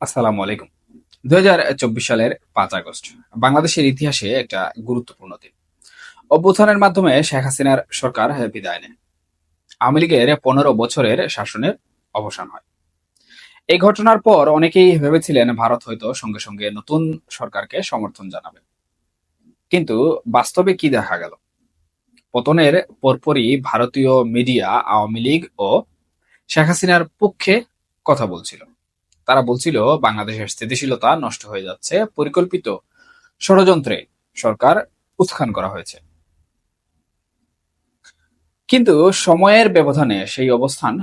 আসসালামু আলাইকুম। দুই হাজার চব্বিশ সালের পাঁচ আগস্ট, বাংলাদেশের ইতিহাসে একটা গুরুত্বপূর্ণ দিন। অভ্যুত্থানের মাধ্যমে শেখ হাসিনার সরকার বিদায় নেয়। আওয়ামী লীগের পনেরো বছরের শাসনের অবসান হয়। এই ঘটনার পর অনেকেই ভেবেছিলেন ভারত হয়তো সঙ্গে সঙ্গে নতুন সরকারকে সমর্থন জানাবে। কিন্তু বাস্তবে কি দেখা গেল? পতনের পরপরই ভারতীয় মিডিয়া, আওয়ামী লীগ ও শেখ হাসিনার পক্ষে কথা বলছিল। তারা বলছিল, বাংলাদেশের স্থিতিশীলতা নষ্ট হয়ে যাচ্ছে। পরিকল্পিত ষড়যন্ত্রে সরকার উত্থান করা হয়েছে। কিন্তু সময়ের ব্যবধানে সেই অবস্থান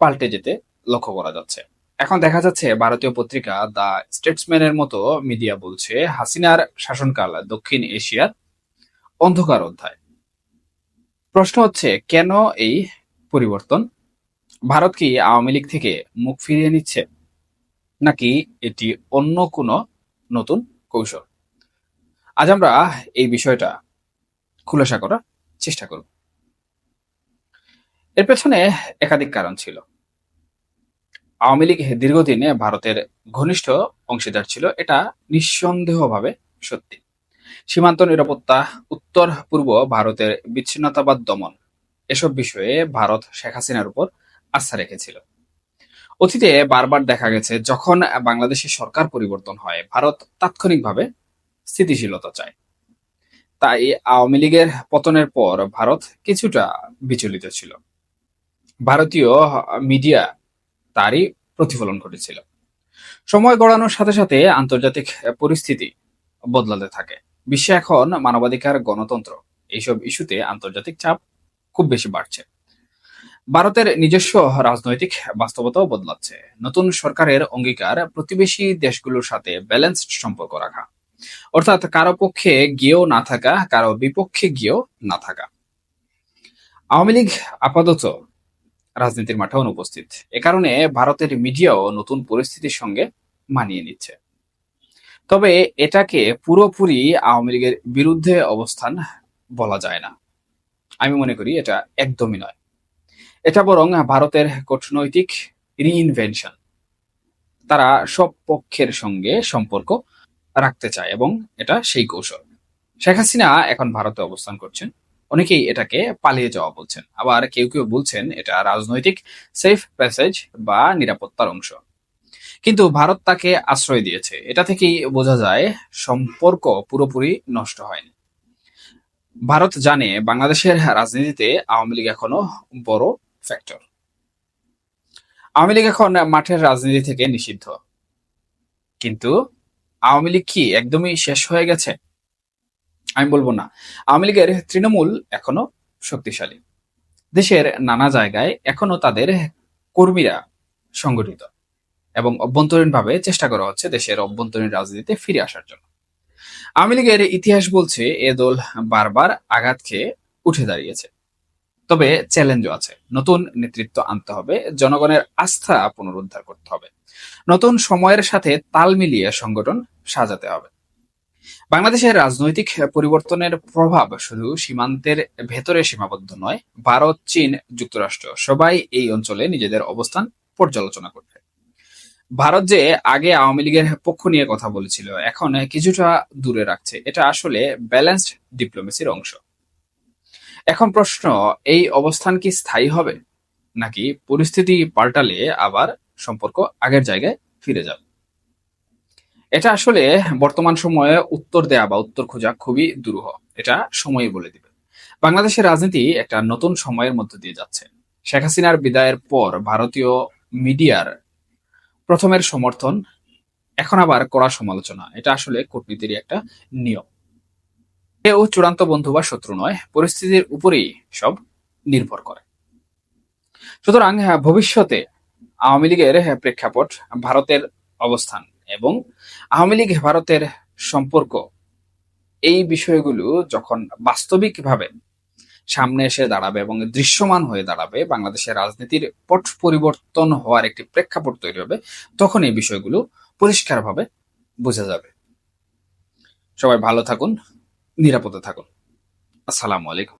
পাল্টে যেতে লক্ষ্য করা যাচ্ছে। এখন দেখা যাচ্ছে, ভারতীয় পত্রিকা দ্য স্টেটসম্যানের মতো মিডিয়া বলছে, হাসিনার শাসনকাল দক্ষিণ এশিয়ার অন্ধকার অধ্যায়। প্রশ্ন হচ্ছে, কেন এই পরিবর্তন? ভারত কি আওয়ামী লীগ থেকে মুখ ফিরিয়ে নিচ্ছে? নাকি এটি অন্য কোনো নতুন কৌশল? আজ আমরা এই বিষয়টা খুলাসা করার চেষ্টা করব। এর পেছনে একাধিক কারণ ছিল। আওয়ামী লীগ দীর্ঘদিনে ভারতের ঘনিষ্ঠ অংশীদার ছিল, এটা নিঃসন্দেহভাবে সত্যি। সীমান্ত নিরাপত্তা উত্তর পূর্ব ভারতের বিচ্ছিন্নতাবাদ দমন, এসব বিষয়ে ভারত শেখ হাসিনার উপর আস্থা রেখেছিল। অতীতে বারবার দেখা গেছে যখন বাংলাদেশের সরকার পরিবর্তন হয়, ভারত তাৎক্ষণিকভাবে স্থিতিশীলতা চায়। তাই আওয়ামী লীগের পতনের পর ভারত কিছুটা বিচলিত ছিল। ভারতীয় মিডিয়া তারই প্রতিফলন ঘটেছিল। সময় গড়ানোর সাথে সাথে আন্তর্জাতিক পরিস্থিতি বদলাতে থাকে। বিশ্বে এখন মানবাধিকার, গণতন্ত্র, এইসব ইস্যুতে আন্তর্জাতিক চাপ খুব বেশি বাড়ছে। ভারতের নিজস্ব রাজনৈতিক বাস্তবতাও বদলাচ্ছে। নতুন সরকারের অঙ্গীকার প্রতিবেশী দেশগুলোর সাথে ব্যালেন্সড সম্পর্ক রাখা। অর্থাৎ কারও পক্ষে গিয়েও না থাকা, কারও বিপক্ষে গিয়েও না থাকা। আওয়ামী লীগ আপাতত রাজনীতির মাঠে অনুপস্থিত। এ কারণে ভারতের মিডিয়াও নতুন পরিস্থিতির সঙ্গে মানিয়ে নিচ্ছে। তবে এটাকে পুরোপুরি আওয়ামী লীগের বিরুদ্ধে অবস্থান বলা যায় না। আমি মনে করি এটা একদমই নয়। এটা বরং ভারতের কূটনৈতিক রিইনভেনশন তারা সব পক্ষের সঙ্গে সম্পর্ক রাখতে চায় এবং এটা সেই কৌশল। শেখ হাসিনা এখন ভারতে অবস্থান করছেন। অনেকেই এটাকে পালিয়ে যাওয়া বলছেন। আবার কেউ কেউ বলছেন এটা রাজনৈতিক সেফ প্যাসেজ বা নিরাপত্তার অংশ। কিন্তু ভারত তাকে আশ্রয় দিয়েছে। এটা থেকেই বোঝা যায় সম্পর্ক পুরোপুরি নষ্ট হয়নি। ভারত জানে বাংলাদেশের রাজনীতিতে আওয়ামী লীগ এখনও বড় ফ্যাক্টর আওয়ামী লীগ এখন মাঠের রাজনীতি থেকে নিষিদ্ধ। কিন্তু আওয়ামী লীগ কি একদমই শেষ হয়ে গেছে? আমি বলব না। আওয়ামী লীগের তৃণমূল এখনও শক্তিশালী। দেশের নানা জায়গায় এখনও তাদের কর্মীরা সংগঠিত এবং অভ্যন্তরীণভাবে চেষ্টা করা হচ্ছে দেশের অভ্যন্তরীণ রাজনীতিতে ফিরে আসার জন্য। আওয়ামী লীগের ইতিহাস বলছে, এ দল বারবার আঘাত খেয়ে উঠে দাঁড়িয়েছে। তবে চ্যালেঞ্জও আছে। নতুন নেতৃত্ব আনতে হবে, জনগণের আস্থা পুনরুদ্ধার করতে হবে। নতুন সময়ের সাথে তাল মিলিয়ে সংগঠন সাজাতে হবে। বাংলাদেশের রাজনৈতিক পরিবর্তনের প্রভাব শুধু সীমান্তের ভেতরে সীমাবদ্ধ নয়, ভারত, চীন, যুক্তরাষ্ট্র সবাই এই অঞ্চলে নিজেদের অবস্থান পর্যালোচনা করবে ভারত যে আগে আওয়ামী লীগের পক্ষ নিয়ে কথা বলেছিল, এখন কিছুটা দূরে রাখছে। এটা আসলে ব্যালেন্সড ডিপ্লোমেসির অংশ। এখন প্রশ্ন, এই অবস্থান কি স্থায়ী হবে? নাকি পরিস্থিতি পাল্টালে আবার সম্পর্ক আগের জায়গায় ফিরে যাবে? এটা আসলে বর্তমান সময়ে উত্তর দেয়া বা উত্তর খোঁজা খুবই দুরূহ। এটা সময়ই বলে দিবে। বাংলাদেশের রাজনীতি একটা নতুন সময়ের মধ্য দিয়ে যাচ্ছে। শেখ হাসিনার বিদায়ের পর ভারতীয় মিডিয়ার প্রথমের সমর্থন, এখন আবার কড়া সমালোচনা। এটা আসলে কূটনীতির একটা নিয়ম। কেউ চূড়ান্ত বন্ধু বা শত্রু নয় পরিস্থিতির উপরেই সব নির্ভর করে। সুতরাং হ্যাঁ, ভবিষ্যতে আওয়ামী লীগের প্রেক্ষাপট ভারতের অবস্থান এবং আওয়ামী লীগ ভারতের সম্পর্ক এই বিষয়গুলো যখন বাস্তবিকভাবে সামনে এসে দাঁড়াবে এবং দৃশ্যমান হয়ে দাঁড়াবে বাংলাদেশের রাজনীতির পট পরিবর্তন হওয়ার একটি প্রেক্ষাপট তৈরি হবে তখন এই বিষয়গুলো পরিষ্কারভাবে বোঝা যাবে। সবাই ভালো থাকুন। নিরাপদে থাকুন। আসসালামু আলাইকুম।